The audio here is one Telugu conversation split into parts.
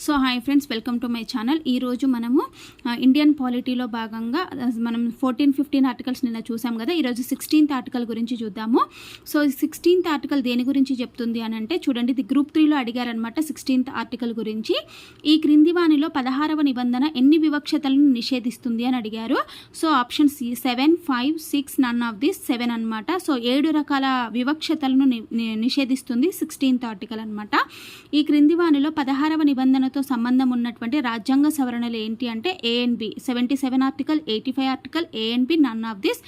So hi friends welcome to my channel. ఈరోజు మనము ఇండియన్ పాలిటీలో భాగంగా మనం ఫోర్టీన్ ఫిఫ్టీన్ ఆర్టికల్స్ నిన్న చూసాం కదా ఈరోజు సిక్స్టీన్త్ ఆర్టికల్ గురించి చూద్దాము. సో సిక్స్టీన్త్ ఆర్టికల్ దేని గురించి చెప్తుంది అని అంటే చూడండి ఇది గ్రూప్ త్రీలో అడిగారనమాట సిక్స్టీన్త్ ఆర్టికల్ గురించి. ఈ క్రిందివానిలో పదహారవ నిబంధన ఎన్ని వివక్షతలను నిషేధిస్తుంది అని అడిగారు. So option C seven five six none of this seven అనమాట సో ఏడు రకాల వివక్షతలను ని- నిషేధిస్తుంది సిక్స్టీన్త్ ఆర్టికల్ అనమాట ఈ క్రింది పదహారవ పదహారవ నిబంధనతో సంబంధం ఉన్నటువంటి రాజ్యాంగ సవరణలు ఏంటి అంటే A and B seventy seven article eighty five article A and B none of this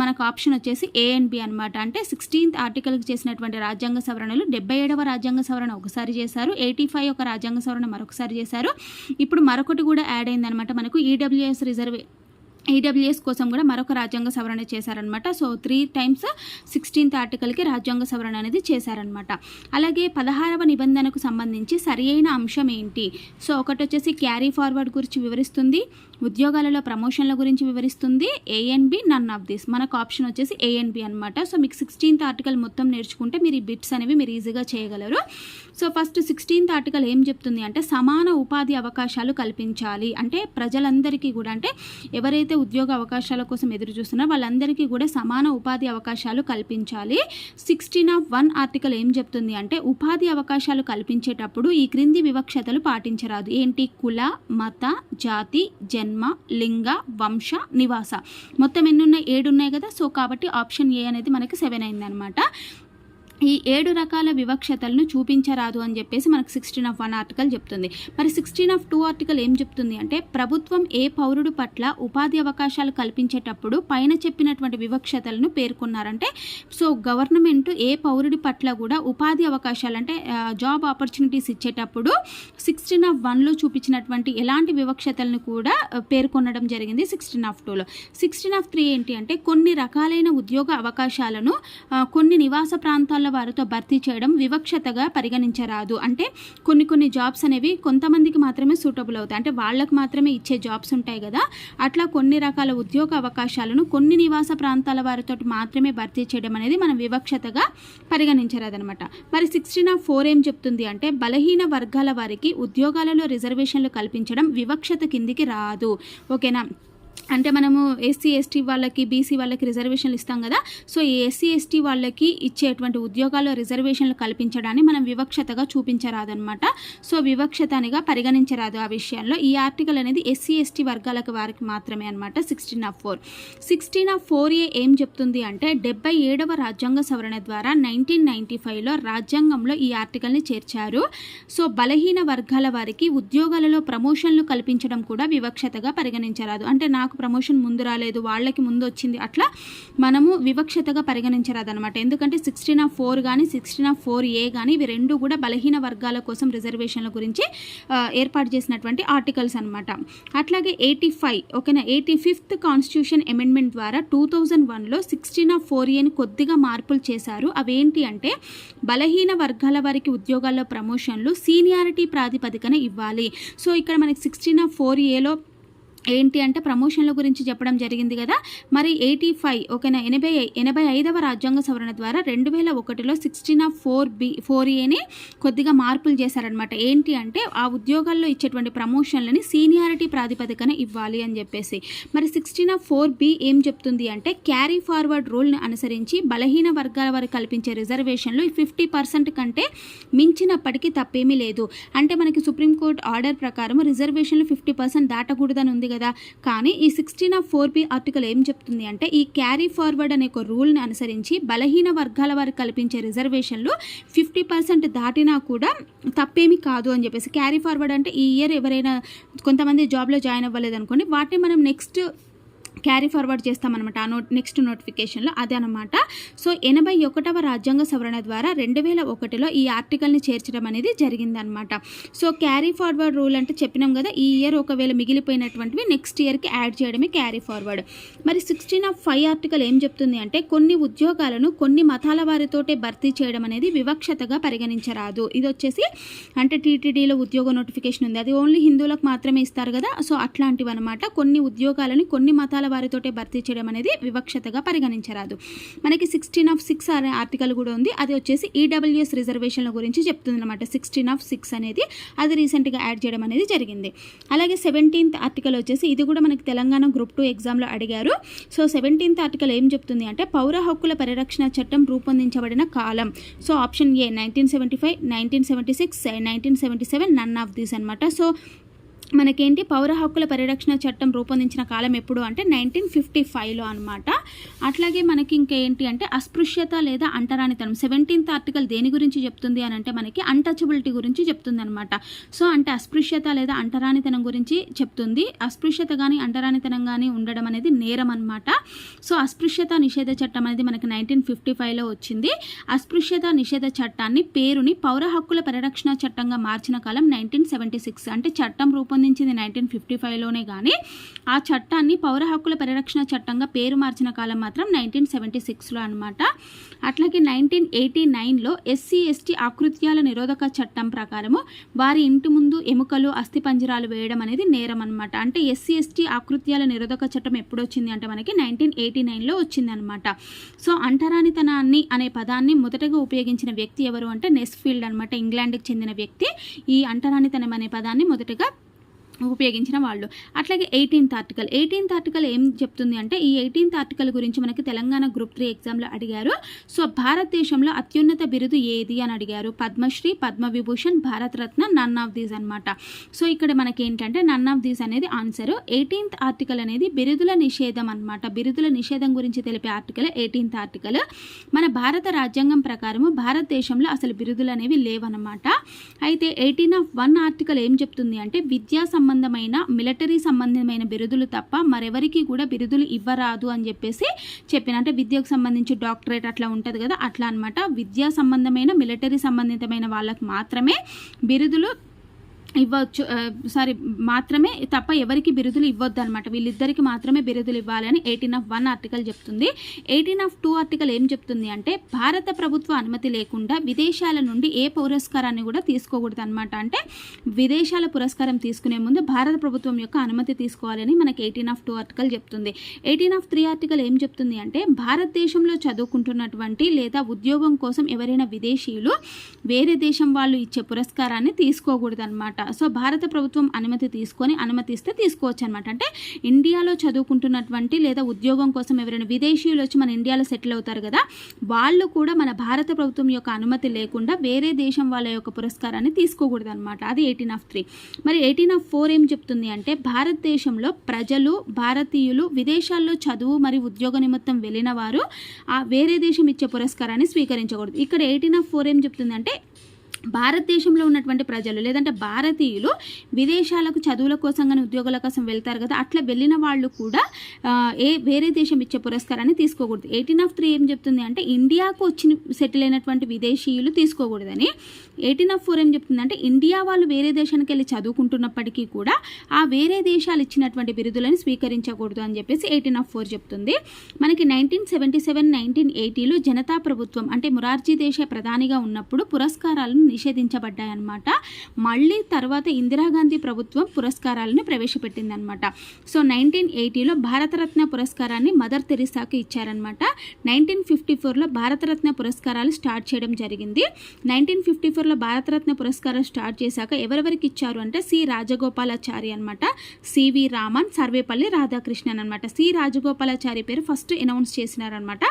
మనకు ఆప్షన్ వచ్చేసి ఏఎన్బి అనమాట అంటే సిక్స్టీన్త్ ఆర్టికల్కి చేసినటువంటి రాజ్యాంగ సవరణలు డెబ్బై ఏడవ రాజ్యాంగ సవరణ ఒకసారి చేశారు ఎయిటీ ఫైవ్ ఒక రాజ్యాంగ సవరణ మరొకసారి చేశారు. ఇప్పుడు మరొకటి కూడా యాడ్ అయిందనమాట మనకు ఈడబ్ల్యూఎస్ రిజర్వే ఈడబ్ల్యూఎస్ కోసం కూడా మరొక రాజ్యాంగ సవరణ చేశారనమాట సో త్రీ టైమ్స్ సిక్స్టీన్త్ ఆర్టికల్కి రాజ్యాంగ సవరణ అనేది చేశారనమాట అలాగే పదహారవ నిబంధనకు సంబంధించి సరి అయిన అంశం ఏంటి? సో ఒకటి వచ్చేసి క్యారీ ఫార్వర్డ్ గురించి వివరిస్తుంది. ఉద్యోగాలలో ప్రమోషన్ల గురించి వివరిస్తుంది. A and B none of this మనకు ఆప్షన్ వచ్చేసి ఏఎన్బి అనమాట సో మీకు సిక్స్టీన్త్ ఆర్టికల్ మొత్తం నేర్చుకుంటే మీరు ఈ బిట్స్ అనేవి మీరు ఈజీగా చేయగలరు. సో ఫస్ట్ సిక్స్టీన్త్ ఆర్టికల్ ఏం చెప్తుంది అంటే సమాన ఉపాధి అవకాశాలు కల్పించాలి. అంటే ప్రజలందరికీ కూడా అంటే ఎవరైతే ఉద్యోగ అవకాశాల కోసం ఎదురు చూస్తున్నారో వాళ్ళందరికీ కూడా సమాన ఉపాధి అవకాశాలు కల్పించాలి. సిక్స్టీన్ ఆఫ్ వన్ ఆర్టికల్ ఏం చెప్తుంది అంటే ఉపాధి అవకాశాలు కల్పించేటప్పుడు ఈ క్రింది వివక్షతలు పాటించరాదు. ఏంటి? కుల మత జాతి జన్మ లింగ వంశ నివాస. మొత్తం ఎన్ని ఉన్నాయి? ఏడు ఉన్నాయి కదా. సో కాబట్టి ఆప్షన్ ఏ అనేది మనకి సెవెన్ అయిందనమాట. ఈ ఏడు రకాల వివక్షతలను చూపించరాదు అని చెప్పేసి మనకు సిక్స్టీన్ ఆఫ్ వన్ ఆర్టికల్ చెప్తుంది. మరి సిక్స్టీన్ ఆఫ్ టూ ఆర్టికల్ ఏం చెప్తుంది అంటే ప్రభుత్వం ఏ పౌరుడు పట్ల ఉపాధి అవకాశాలు కల్పించేటప్పుడు పైన చెప్పినటువంటి వివక్షతలను పేర్కొన్నారంటే సో గవర్నమెంట్ ఏ పౌరుడి పట్ల కూడా ఉపాధి అవకాశాలు అంటే జాబ్ ఆపర్చునిటీస్ ఇచ్చేటప్పుడు సిక్స్టీన్ ఆఫ్ వన్లో చూపించినటువంటి ఎలాంటి వివక్షతలను కూడా పేర్కొనడం జరిగింది సిక్స్టీన్ ఆఫ్ టూలో సిక్స్టీన్ ఆఫ్ త్రీ ఏంటి అంటే కొన్ని రకాలైన ఉద్యోగ అవకాశాలను కొన్ని నివాస ప్రాంతాల్లో వారితో భర్తీ చేయడం వివక్షతగా పరిగణించరాదు. అంటే కొన్ని కొన్ని జాబ్స్ అనేవి కొంతమందికి మాత్రమే సూటబుల్ అవుతాయి. అంటే వాళ్ళకు మాత్రమే ఇచ్చే జాబ్స్ ఉంటాయి కదా. అట్లా కొన్ని రకాల ఉద్యోగ అవకాశాలను కొన్ని నివాస ప్రాంతాల వారితో మాత్రమే భర్తీ చేయడం అనేది మనం వివక్షతగా పరిగణించరాదనమాట. మరి సిక్స్టీన్ ఆఫ్ ఫోర్ ఏం చెప్తుంది అంటే బలహీన వర్గాల వారికి ఉద్యోగాలలో రిజర్వేషన్లు కల్పించడం వివక్షత కిందికి రాదు. ఓకేనా? అంటే మనము ఎస్సీ ఎస్టీ వాళ్ళకి బీసీ వాళ్ళకి రిజర్వేషన్లు ఇస్తాం కదా. సో ఈ ఎస్సీ ఎస్టీ వాళ్ళకి ఇచ్చేటువంటి ఉద్యోగాల్లో రిజర్వేషన్లు కల్పించడాన్ని మనం వివక్షతగా చూపించరాదనమాట సో వివక్షతనిగా పరిగణించరాదు ఆ విషయాల్లో ఈ ఆర్టికల్ అనేది ఎస్సీ ఎస్టీ వర్గాలకు వారికి మాత్రమే అనమాట sixteen of four. Sixteen of four A ఏం చెప్తుంది అంటే డెబ్బై ఏడవ రాజ్యాంగ సవరణ ద్వారా నైన్టీన్ నైన్టీ ఫైవ్లో రాజ్యాంగంలో ఈ ఆర్టికల్ని చేర్చారు. సో బలహీన వర్గాల వారికి ఉద్యోగాలలో ప్రమోషన్లు కల్పించడం కూడా వివక్షతగా పరిగణించరాదు. అంటే నా నాకు ప్రమోషన్ ముందు రాలేదు వాళ్ళకి ముందు వచ్చింది. అట్లా మనము వివక్షతగా పరిగణించరాదు అనమాట ఎందుకంటే సిక్స్టీన్ ఆఫ్ ఫోర్ కానీ సిక్స్టీన్ ఆఫ్ ఫోర్ ఏ కానీ ఇవి రెండు కూడా బలహీన వర్గాల కోసం రిజర్వేషన్ల గురించి ఏర్పాటు చేసినటువంటి ఆర్టికల్స్ అనమాట అట్లాగే ఎయిటీ ఫైవ్ ఓకేనా? ఎయిటీ ఫిఫ్త్ కాన్స్టిట్యూషన్ అమెండ్మెంట్ ద్వారా టూ థౌజండ్ వన్లో సిక్స్టీన్ ఆఫ్ ఫోర్ ఏని కొద్దిగా మార్పులు చేశారు. అవేంటి అంటే బలహీన వర్గాల వారికి ఉద్యోగాల్లో ప్రమోషన్లు సీనియారిటీ ప్రాతిపదికన ఇవ్వాలి. సో ఇక్కడ మనకి సిక్స్టీన్ ఆఫ్ ఫోర్ ఏలో ఏంటి అంటే ప్రమోషన్ల గురించి చెప్పడం జరిగింది కదా. మరి ఎయిటీ ఫైవ్ ఓకేనా ఎనభై ఎనభై ఐదవ రాజ్యాంగ సవరణ ద్వారా రెండు వేల ఒకటిలో sixteen of four B four ఏని కొద్దిగా మార్పులు చేశారనమాట ఏంటి అంటే ఆ ఉద్యోగాల్లో ఇచ్చేటువంటి ప్రమోషన్లని సీనియారిటీ ప్రాతిపదికన ఇవ్వాలి అని చెప్పేసి. మరి సిక్స్టీన్ ఆఫ్ ఫోర్ బి ఏం చెప్తుంది అంటే క్యారీ ఫార్వర్డ్ రూల్ని అనుసరించి బలహీన వర్గాల వారు కల్పించే రిజర్వేషన్లు ఫిఫ్టీ పర్సెంట్ కంటే మించినప్పటికీ తప్పేమీ లేదు. అంటే మనకి సుప్రీంకోర్టు ఆర్డర్ ప్రకారం రిజర్వేషన్లు ఫిఫ్టీ పర్సెంట్ దాటకూడదని ఉంది కదా. కానీ ఈ sixteen of four B article ఏం చెప్తుంది అంటే ఈ క్యారీ ఫార్వర్డ్ అనే ఒక రూల్ని అనుసరించి బలహీన వర్గాల వారికి కల్పించే రిజర్వేషన్లు ఫిఫ్టీ పర్సెంట్ దాటినా కూడా తప్పేమీ కాదు అని చెప్పేసి క్యారీ ఫార్వర్డ్ అంటే ఈ ఇయర్ ఎవరైనా కొంతమంది జాబ్లో జాయిన్ అవ్వలేదు అనుకోండి వాటిని మనం నెక్స్ట్ క్యారీ ఫార్వర్డ్ చేస్తామన్నమాట ఆ నోట్ నెక్స్ట్ నోటిఫికేషన్లో అదే అనమాట సో ఎనభై ఒకటవ రాజ్యాంగ సవరణ ద్వారా రెండు వేల ఒకటిలో ఈ ఆర్టికల్ని చేర్చడం అనేది జరిగిందనమాట సో క్యారీ ఫార్వర్డ్ రూల్ అంటే చెప్పినాం కదా ఈ ఇయర్ ఒకవేళ మిగిలిపోయినటువంటివి నెక్స్ట్ ఇయర్కి యాడ్ చేయడమే క్యారీ ఫార్వర్డ్. మరి సిక్స్టీన్ ఆఫ్ ఫైవ్ ఆర్టికల్ ఏం చెప్తుంది అంటే కొన్ని ఉద్యోగాలను కొన్ని మతాల వారితోటే భర్తీ చేయడం అనేది వివక్షతగా పరిగణించరాదు. ఇది వచ్చేసి అంటే టీటీడీలో ఉద్యోగ నోటిఫికేషన్ ఉంది. అది ఓన్లీ హిందువులకు మాత్రమే ఇస్తారు కదా సో అట్లాంటివి అనమాట కొన్ని ఉద్యోగాలని కొన్ని మతాల వర్గాల వారితోటే భర్తీ చేయడం అనేది వివక్షతగా పరిగణించరాదు. మనకి సిక్స్టీన్ ఆఫ్ సిక్స్ అనే ఆర్టికల్ కూడా ఉంది. అది వచ్చేసి ఈడబ్ల్యూఎస్ రిజర్వేషన్ల గురించి చెప్తుంది అనమాట సిక్స్టీన్ ఆఫ్ సిక్స్ అనేది అది రీసెంట్గా యాడ్ చేయడం అనేది జరిగింది. అలాగే సెవెంటీన్త్ ఆర్టికల్ వచ్చేసి ఇది కూడా మనకి తెలంగాణ గ్రూప్ టూ ఎగ్జామ్లో అడిగారు. సో సెవెంటీన్త్ ఆర్టికల్ ఏం చెప్తుంది అంటే పౌర హక్కుల పరిరక్షణ చట్టం రూపొందించబడిన కాలం. So option A nineteen seventy five nineteen seventy six nineteen seventy seven none of these అనమాట సో మనకేంటి పౌర హక్కుల పరిరక్షణ చట్టం రూపొందించిన కాలం ఎప్పుడు అంటే నైన్టీన్ ఫిఫ్టీ ఫైవ్లో అనమాట అట్లాగే మనకి ఇంకేంటి అంటే అస్పృశ్యత లేదా అంటరానితనం. సెవెంటీన్త్ ఆర్టికల్ దేని గురించి చెప్తుంది అని అంటే మనకి అన్టచబిలిటీ గురించి చెప్తుంది అనమాట సో అంటే అస్పృశ్యత లేదా అంటరానితనం గురించి చెప్తుంది. అస్పృశ్యత కానీ అంటరానితనం కానీ ఉండడం అనేది నేరం అనమాట సో అస్పృశ్యత నిషేధ చట్టం అనేది మనకి నైన్టీన్ ఫిఫ్టీ ఫైవ్లో వచ్చింది. అస్పృశ్యత నిషేధ చట్టాన్ని పేరుని పౌర హక్కుల పరిరక్షణ చట్టంగా మార్చిన కాలం నైన్టీన్ సెవెంటీ సిక్స్. అంటే చట్టం రూపొంది రూపొందించింది నైన్టీన్ ఫిఫ్టీ ఫైవ్లోనే కానీ ఆ చట్టాన్ని పౌర హక్కుల పరిరక్షణ చట్టంగా పేరు మార్చిన కాలం మాత్రం నైన్టీన్ సెవెంటీ సిక్స్లో అనమాట అట్లాగే నైన్టీన్ ఎయిటీ నైన్లో ఎస్సీ ఎస్టీ ఆకృత్యాల నిరోధక చట్టం ప్రకారము వారి ఇంటి ముందు ఎముకలు అస్థిపంజరాలు వేయడం అనేది నేరం అనమాట అంటే ఎస్సీ ఎస్టీ ఆకృత్యాల నిరోధక చట్టం ఎప్పుడు వచ్చింది అంటే మనకి నైన్టీన్ ఎయిటీ నైన్లో వచ్చిందనమాట సో అంటరానితనాన్ని అనే పదాన్ని మొదటగా ఉపయోగించిన వ్యక్తి ఎవరు అంటే నెస్ఫీల్డ్ అనమాట ఇంగ్లాండ్కి చెందిన వ్యక్తి ఈ అంటరానితనం అనే పదాన్ని మొదటగా ఉపయోగించిన వాళ్ళు. అట్లాగే ఎయిటీన్త్ ఆర్టికల్ ఎయిటీన్త్ ఆర్టికల్ ఏం చెప్తుంది అంటే ఈ ఎయిటీన్త్ ఆర్టికల్ గురించి మనకి తెలంగాణ గ్రూప్ త్రీ ఎగ్జామ్లో అడిగారు. సో భారతదేశంలో అత్యున్నత బిరుదు ఏది అని అడిగారు. Padma Shri Padma Vibhushan Bharat Ratna none of these అనమాట సో ఇక్కడ మనకి ఏంటంటే నన్ ఆఫ్ దీస్ అనేది ఆన్సర్ ఎయిటీన్త్ ఆర్టికల్ అనేది బిరుదుల నిషేధం అనమాట బిరుదుల నిషేధం గురించి తెలిపే ఆర్టికల్ ఎయిటీన్త్ ఆర్టికల్ మన భారత రాజ్యాంగం ప్రకారము భారతదేశంలో అసలు బిరుదులు అనేవి లేవన్నమాట. అయితే ఎయిటీన్ ఆఫ్ వన్ ఆర్టికల్ ఏం చెప్తుంది అంటే విద్యా సంబంధమైన మిలిటరీ సంబంధమైన బిరుదులు తప్ప మరెవరికి కూడా బిరుదులు ఇవ్వరాదు అని చెప్పేసి చెప్పిన. అంటే విద్యకు సంబంధించి డాక్టరేట్ అట్లా ఉంటుంది కదా అట్లా అనమాట విద్యా సంబంధమైన మిలిటరీ సంబంధితమైన వాళ్ళకి మాత్రమే బిరుదులు ఇవ్వచ్చు సారీ మాత్రమే తప్ప ఎవరికి బిరుదులు ఇవ్వద్దు అనమాట వీళ్ళిద్దరికి మాత్రమే బిరుదులు ఇవ్వాలని ఎయిటీన్ ఆఫ్ వన్ ఆర్టికల్ చెప్తుంది. ఎయిటీన్ ఆఫ్ టూ ఆర్టికల్ ఏం చెప్తుంది అంటే భారత ప్రభుత్వ అనుమతి లేకుండా విదేశాల నుండి ఏ పురస్కారాన్ని కూడా తీసుకోకూడదు అనమాట అంటే విదేశాల పురస్కారం తీసుకునే ముందు భారత ప్రభుత్వం యొక్క అనుమతి తీసుకోవాలని మనకి ఎయిటీన్ ఆఫ్ టూ ఆర్టికల్ చెప్తుంది. ఎయిటీన్ ఆఫ్ త్రీ ఆర్టికల్ ఏం చెప్తుంది అంటే భారతదేశంలో చదువుకుంటున్నటువంటి లేదా ఉద్యోగం కోసం ఎవరైనా విదేశీయులు వేరే దేశం వాళ్ళు ఇచ్చే పురస్కారాన్ని తీసుకోకూడదు అనమాట సో భారత ప్రభుత్వం అనుమతి తీసుకొని అనుమతిస్తే తీసుకోవచ్చు అనమాట అంటే ఇండియాలో చదువుకుంటున్నటువంటి లేదా ఉద్యోగం కోసం ఎవరైనా విదేశీయులు వచ్చి మన ఇండియాలో సెటిల్ అవుతారు కదా వాళ్ళు కూడా మన భారత ప్రభుత్వం యొక్క అనుమతి లేకుండా వేరే దేశం వాళ్ళ యొక్క పురస్కారాన్ని తీసుకోకూడదు అనమాట అది ఎయిటీన్ ఆఫ్ త్రీ. మరి ఎయిటీన్ ఆఫ్ ఫోర్ ఏం చెప్తుంది అంటే భారతదేశంలో ప్రజలు భారతీయులు విదేశాల్లో చదువు మరియు ఉద్యోగ నిమిత్తం వెళ్ళిన వారు ఆ వేరే దేశం ఇచ్చే పురస్కారాన్ని స్వీకరించకూడదు. ఇక్కడ ఎయిటీన్ ఆఫ్ ఫోర్ ఏం చెప్తుంది అంటే భారతదేశంలో ఉన్నటువంటి ప్రజలు లేదంటే భారతీయులు విదేశాలకు చదువుల కోసం కానీ ఉద్యోగాల కోసం వెళ్తారు కదా అట్లా వెళ్ళిన వాళ్ళు కూడా ఏ వేరే దేశం ఇచ్చే పురస్కారాన్ని తీసుకోకూడదు. ఎయిటీన్ ఆఫ్ త్రీ ఏం చెప్తుంది అంటే ఇండియాకు వచ్చి సెటిల్ అయినటువంటి విదేశీయులు తీసుకోకూడదని. ఎయిటీన్ ఆఫ్ ఫోర్ ఏం చెప్తుందంటే ఇండియా వాళ్ళు వేరే దేశానికి వెళ్ళి చదువుకుంటున్నప్పటికీ కూడా ఆ వేరే దేశాలు ఇచ్చినటువంటి బిరుదులను స్వీకరించకూడదు అని చెప్పేసి ఎయిటీన్ ఆఫ్ ఫోర్ చెప్తుంది. మనకి నైన్టీన్ సెవెంటీ సెవెన్ నైన్టీన్ ఎయిటీలో జనతా ప్రభుత్వం అంటే మురార్జీ దేశ ప్రధానిగా ఉన్నప్పుడు పురస్కారాలను నిషేధించబడ్డాయన్నమాట. మళ్ళీ తర్వాత ఇందిరాగాంధీ ప్రభుత్వం పురస్కారాలను ప్రవేశపెట్టిందనమాట సో నైన్టీన్ ఎయిటీలో భారతరత్న పురస్కారాన్ని మదర్ తెరిసాకు ఇచ్చారనమాట నైన్టీన్ ఫిఫ్టీ ఫోర్లో భారతరత్న పురస్కారాలు స్టార్ట్ చేయడం జరిగింది. నైన్టీన్ ఫిఫ్టీ ఫోర్లో భారతరత్న పురస్కారం స్టార్ట్ చేశాక ఎవరెవరికి ఇచ్చారు అంటే సి. రాజగోపాలాచారి అనమాట సివి రామన్ సర్వేపల్లి రాధాకృష్ణన్ అనమాట సి. రాజగోపాలాచారి పేరు ఫస్ట్ అనౌన్స్ చేసినారనమాట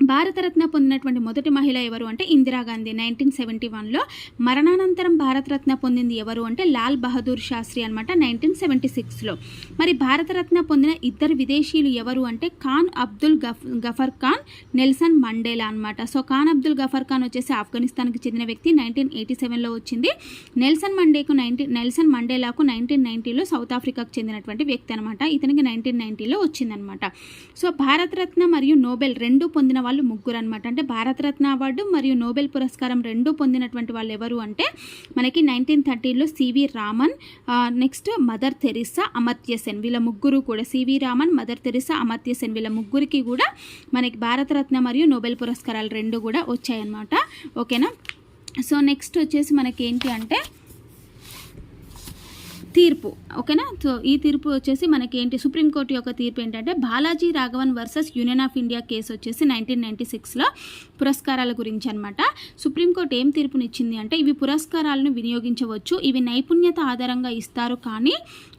భారతరత్న పొందినటువంటి మొదటి మహిళ ఎవరు అంటే ఇందిరాగాంధీ నైన్టీన్ సెవెంటీ వన్లో మరణానంతరం భారతరత్న పొందింది ఎవరు అంటే లాల్ బహదూర్ శాస్త్రి అనమాట నైన్టీన్ సెవెంటీ సిక్స్లో. మరి భారతరత్న పొందిన ఇద్దరు విదేశీయులు ఎవరు అంటే ఖాన్ అబ్దుల్ గఫ్ గఫర్ ఖాన్ నెల్సన్ మండేలా అనమాట సో ఖాన్ అబ్దుల్ గఫర్ ఖాన్ వచ్చేసి ఆఫ్ఘనిస్తాన్కి చెందిన వ్యక్తి నైన్టీన్ ఎయిటీ సెవెన్లో వచ్చింది. నెల్సన్ మండేకు నైన్టీన్ నెల్సన్ మండేలాకు నైన్టీన్ నైన్టీలో సౌత్ ఆఫ్రికాకు చెందినటువంటి వ్యక్తి అనమాట ఇతనికి నైన్టీన్ నైన్టీలో వచ్చిందనమాట సో భారతరత్న మరియు నోబెల్ రెండు పొందిన వాళ్ళు ముగ్గురు అనమాట అంటే భారతరత్న అవార్డు మరియు నోబెల్ పురస్కారం రెండూ పొందినటువంటి వాళ్ళు ఎవరు అంటే మనకి nineteen థర్టీలో C V Raman next Mother Teresa Amartya Sen. వీళ్ళ ముగ్గురు కూడా C V Raman Mother Teresa Amartya Sen. వీళ్ళ ముగ్గురికి కూడా మనకి భారతరత్న మరియు నోబెల్ పురస్కారాలు రెండు కూడా వచ్చాయన్నమాట. ఓకేనా? సో నెక్స్ట్ వచ్చేసి మనకి ఏంటి అంటే తీర్పు ఓకేనా? సో ఈ తీర్పు వచ్చేసి మనకి ఏంటి? సుప్రీంకోర్టు యొక్క తీర్పు ఏంటంటే Balaji Raghavan versus union of India case వచ్చేసి నైన్టీన్ నైన్టీ సిక్స్లో పురస్కారాల గురించి అనమాట సుప్రీంకోర్టు ఏం తీర్పునిచ్చింది అంటే ఇవి పురస్కారాలను వినియోగించవచ్చు ఇవి నైపుణ్యత ఆధారంగా ఇస్తారు కానీ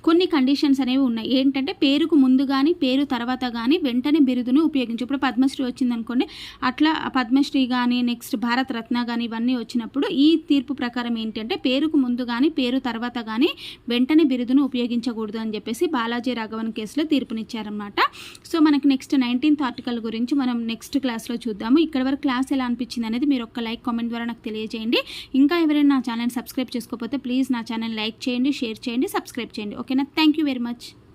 కొన్ని కండిషన్స్ అనేవి ఉన్నాయి. ఏంటంటే పేరుకు ముందు కానీ పేరు తర్వాత కానీ వెంటనే బిరుదును ఉపయోగించు. ఇప్పుడు పద్మశ్రీ వచ్చింది అనుకోండి అట్లా పద్మశ్రీ కానీ నెక్స్ట్ భారత రత్న కానీ ఇవన్నీ వచ్చినప్పుడు ఈ తీర్పు ప్రకారం ఏంటంటే పేరుకు ముందు కానీ పేరు తర్వాత కానీ వెంటనే బిరుదును ఉపయోగించకూడదు అని చెప్పేసి బాలాజీ రాఘవన్ కేసులో తీర్పునిచ్చారనమాట సో మనకి నెక్స్ట్ నైన్టీన్త్ ఆర్టికల్ గురించి మనం నెక్స్ట్ క్లాస్లో చూద్దాము. ఇక్కడ వరకు క్లాస్ ఎలా అనిపించింది అనేది మీరు ఒక్క లైక్ కామెంట్ ద్వారా నాకు తెలియజేయండి. ఇంకా ఎవరైనా నా ఛానల్ సబ్స్క్రైబ్ చేసుకోకపోతే ప్లీజ్ నా ఛానల్ లైక్ చేయండి షేర్ చేయండి సబ్స్క్రైబ్ చేయండి. ఓకే ఓకేనా థ్యాంక్ యూ వెరీ మచ్